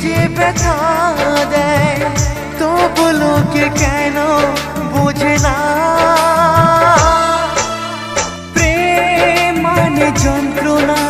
যে ব্যথা দেয় তবু লোকে কেন বোঝে না প্রেম মানে যন্ত্রণা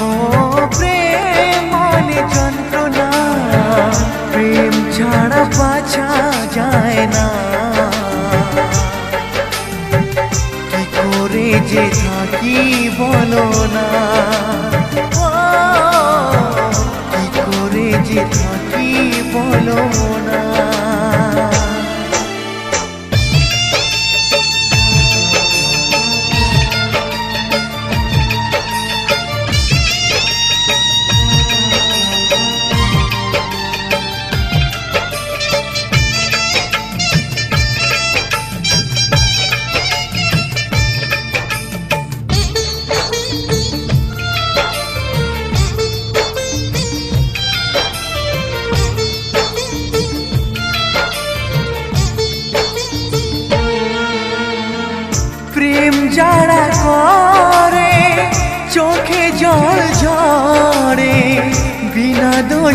ও প্রেম মানে যন্ত্রণা প্রেম ছাড়া বাঁচা যায় না কি করে যে থাকি বলো না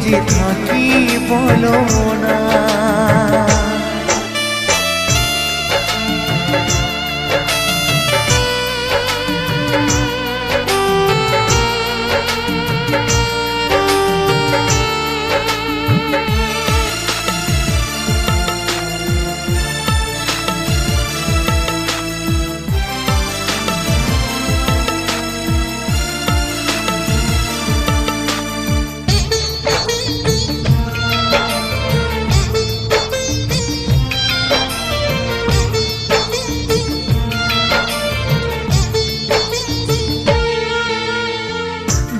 যে থাকি বলো না।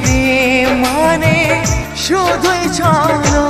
প্রেম মানে শুধুই ছলো